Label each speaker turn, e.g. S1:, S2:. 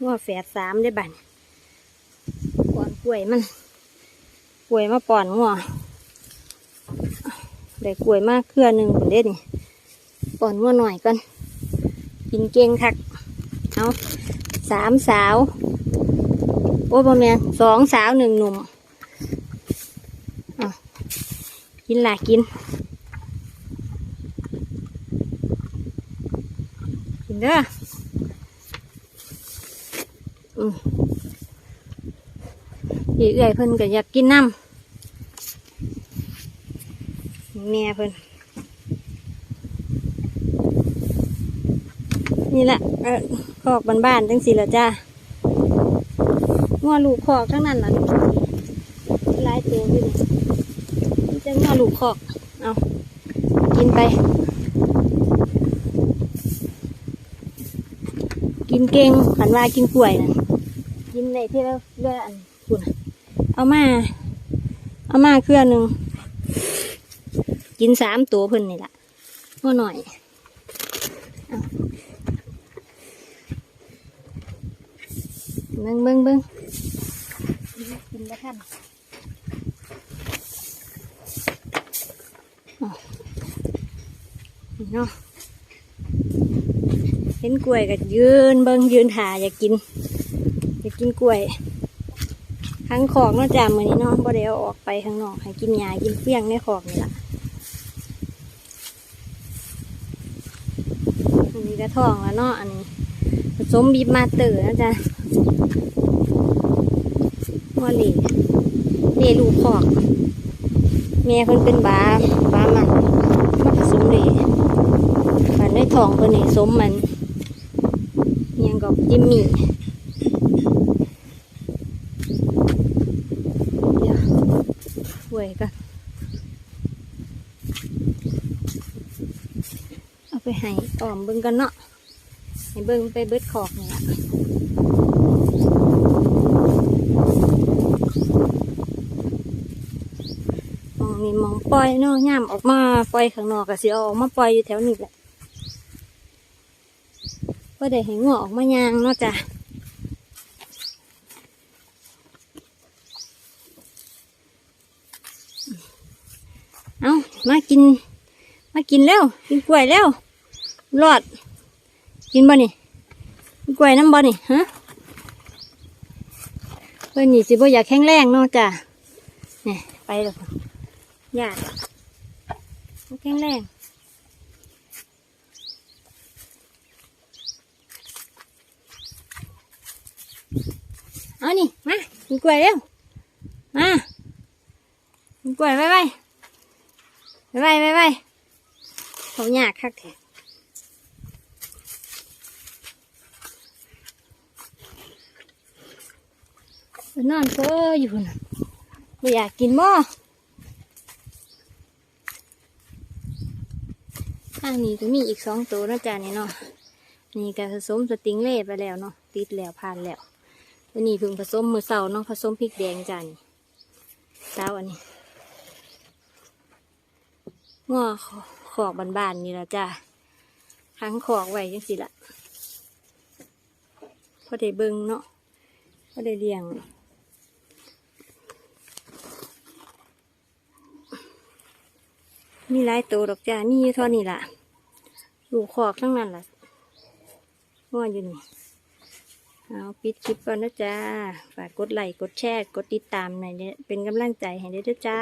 S1: งัวแฝดสามได้บันป้อนกล้วยมันกล้วยมาป้อนงัวได้กล้วยมากเครือหนึ่งเด็ดนี่ป้อนงัวหน่อยก่อนกินเก่งคักเอาสามสาว โอ้บอแมนสองสาวหนึ่งหนุ่มกินหลากิน กินเด้อ อืมอีเอื่อยเพิ่นก็อยากกินน้ำแม่เพิ่นนี่แหละเออคอกบ้านๆจังสิละจ้างัวลูกคอกทั้งนั้นล่ะนี่หลายตัวอยู่นี่จะงัวลูกคอก เอากินไป กินเก่งขันว่ากินกล้วยนะ กินในที่เราเลืออันคุณน่ะเอามา เอามาเครือหนึ่งกินสามตัวเพิ่นนี่แหละพ่อหน่อยเอาเบิ้งเบิ้งเบิ้งกินได้ท่านเอานี่เนาะเห็นกล้วยก็ยืนเบิ้งยืนหาอยากกิน อยากกินกล้วยทั้งขอกนอกจากมือนี้เนาะบ่ได้เอาออกไปข้างนอกให้กินหญ้ากินเฟี้ยงในขอกนี่ละอันนี้ก็ท้องแล้วเนาะอันนี้ผสมบีบมาเตอร์นะจ๊ะว่าเล่เหล่ลูกขอกแม่เพิ่นเป็นบาบามันมาผสมเล่มันได้ทองเพิ่นนี่สมมันยังกับจิมมี่เดี๋ยว วยกันเอาไปให้อ้อมเบิ่งกันเนาะให้เบิ่งไปเบิดขอกนี่ละมองนี่มองปล่อยเนาะย่ามออกมาปล่อยข้างนอกก็สิเอาออกมาปล่อยอยู่แถวนี้แหละก็ได้ให้งัวออกมายางเนาะจ้ะเอา มากิน มากินแล้ว กินกล้วยแล้วรอด กินบ่นี่กินกล้วยน้ำบ่นี่ฮะเพื่อนนี่สิบ่อยากแข็งแรงเนาะจ้ะเนี่ยไปแล้วญาติบ่แข็งแรงเอานี่มากินกล้วยเร็วมากินกล้วยไปไป ไปไปไปไปเขายากคักแท้นอนก็อยู่นะไม่อยากกินหม้อข้างนี้ก็มีอีกสองตัวนะจ๊ะนี่เนาะนี่ก็ผสมสติงเล่ไปแล้วเนาะติดแล้วผ่านแล้วอันนี้เพิ่งผสมมือเสาเนาะผสมพริกแดงจานนี่เช้าอันนี้ ง้อขอกบานๆนี่ละจ้าทั้งขอกไว้ยังสิละพอได้เบิ่งเนาะพอได้เลี้ยงมีหลายตัวดอกจ้ามีอยู่เท่านี้ล่ะลูกขอกทั้งนั้นล่ะง้ออยู่นี่เอาปิดคลิปก่อนนะจ้า ฝากกดไลค์ กดแชร์ กดติดตามหน่อยเนี่ยเป็นกำลังใจให้ด้วยจ้า